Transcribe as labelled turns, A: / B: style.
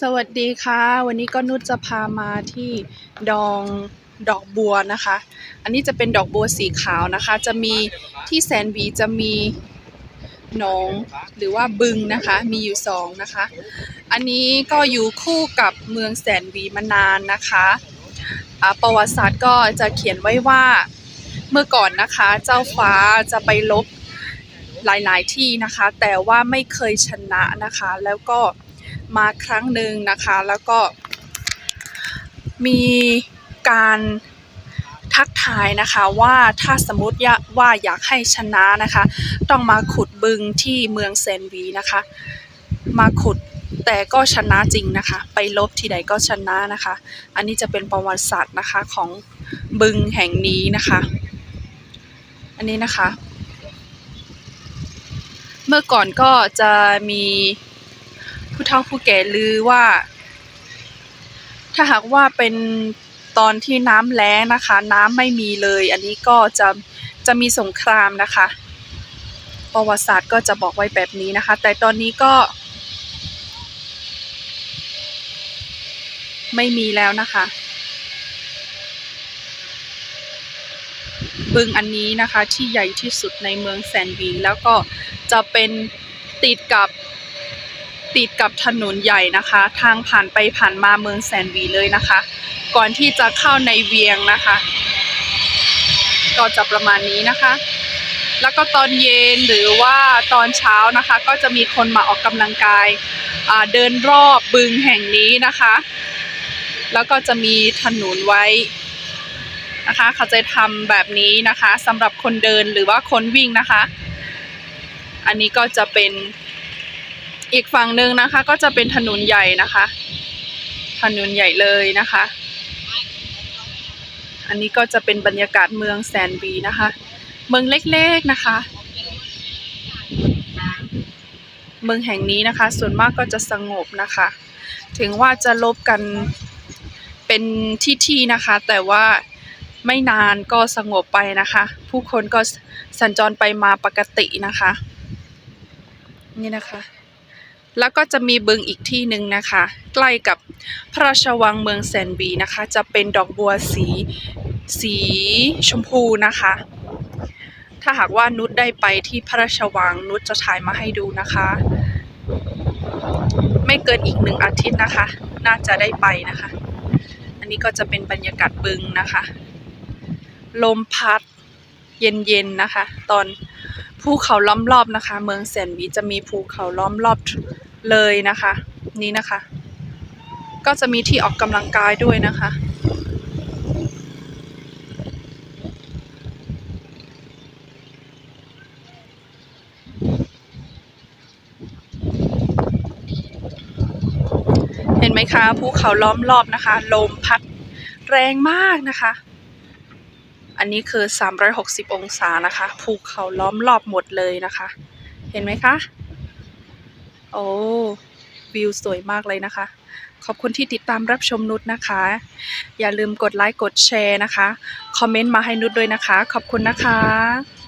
A: สวัสดีค่ะ วันนี้ก็นุชจะพามาที่ดองดอกบัวนะคะ อันนี้จะเป็นดอกบัวสีขาวนะคะ จะมีที่แสนวีจะมีหนองหรือว่าบึงนะคะ มีอยู่สองนะคะ อันนี้ก็อยู่คู่กับเมืองแสนวีมานานนะคะอาประวัติศาสตร์ก็จะเขียนไว้ว่าเมื่อก่อนนะคะ เจ้าฟ้าจะไปลบหลาย ๆ ที่นะคะ แต่ว่าไม่เคยชนะนะคะ แล้วก็ มาครั้งหนึ่งนะคะ แล้วก็มีการทักทายนะคะว่าถ้าสมมติว่าอยากให้ชนะนะคะ ต้องมาขุดบึงที่เมืองเซนวีนะคะ มาขุดแต่ก็ชนะจริงนะคะ ไปลบที่ใดก็ชนะนะคะ อันนี้จะเป็นประวัติศาสตร์นะคะของบึงแห่งนี้นะคะ อันนี้นะคะ เมื่อก่อนก็จะมี ผู้เฒ่าผู้แก่ลือว่า ถ้าหากว่าเป็นตอนที่น้ำแล้งนะคะ น้ำไม่มีเลย อันนี้ก็จะจะมีสงครามนะคะ ประวัติศาสตร์ก็จะบอกไว้แบบนี้นะคะ แต่ตอนนี้ก็ ไม่มีแล้วนะคะบึงอันนี้นะคะที่ใหญ่ที่สุดในเมืองแซนวีแล้วก็จะเป็นติดกับ ติดกับถนนใหญ่นะคะ ทางผ่านไปผ่านมาเมืองแซนวีเลยนะคะ ก่อนที่จะเข้าในเวียงนะคะ ก็จะประมาณนี้นะคะ แล้วก็ตอนเย็นหรือว่าตอนเช้านะคะ ก็จะมีคนมาออกกำลังกายเดินรอบบึงแห่งนี้นะคะ แล้วก็จะมีถนนไว้นะคะเขาจะทำแบบนี้นะคะสำหรับคนเดินหรือว่าคนวิ่งนะคะ อันนี้ก็จะเป็น อีกฝั่งหนึ่งนะคะ ก็จะเป็นถนนใหญ่นะคะ ถนนใหญ่เลยนะคะ อันนี้ก็จะเป็นบรรยากาศเมืองแสนบีนะคะ เมืองเล็กๆนะคะ เมืองแห่งนี้นะคะ ส่วนมากก็จะสงบนะคะ ถึงว่าจะลบกันเป็นที่ๆนะคะ แต่ว่าไม่นานก็สงบไปนะคะ ผู้คนก็สัญจรไปมาปกตินะคะ นี่นะคะ แล้วก็จะมีบึงอีกที่หนึ่งนะคะ ใกล้กับพระราชวังเมืองแสนบีนะคะ จะเป็นดอกบัวสีสีชมพูนะคะ ถ้าหากว่านุชได้ไปที่พระราชวังนุชจะถ่ายมาให้ดูนะคะ ไม่เกินอีกหนึ่งอาทิตย์นะคะ น่าจะได้ไปนะคะ อันนี้ก็จะเป็นบรรยากาศบึงนะคะ ลมพัดเย็นๆนะคะ ตอนภูเขาล้อมรอบนะคะ เมืองแสนวีจะมีภูเขาล้อมรอบ เลยนะคะ นี่นะคะ ก็จะมีที่ออกกำลังกายด้วยนะคะ เห็นไหมคะภูเขาล้อมรอบนะคะ ลมพัดแรงมากนะคะ อันนี้คือ 360 องศานะคะ ภูเขาล้อมรอบหมดเลยนะคะ เห็นไหมคะ โอ้วิวสวยมากเลยนะคะ ขอบคุณที่ติดตามรับชมนุชนะคะ อย่าลืมกดไลค์กดแชร์นะคะ คอมเมนต์มาให้นุชด้วยนะคะ ขอบคุณนะคะ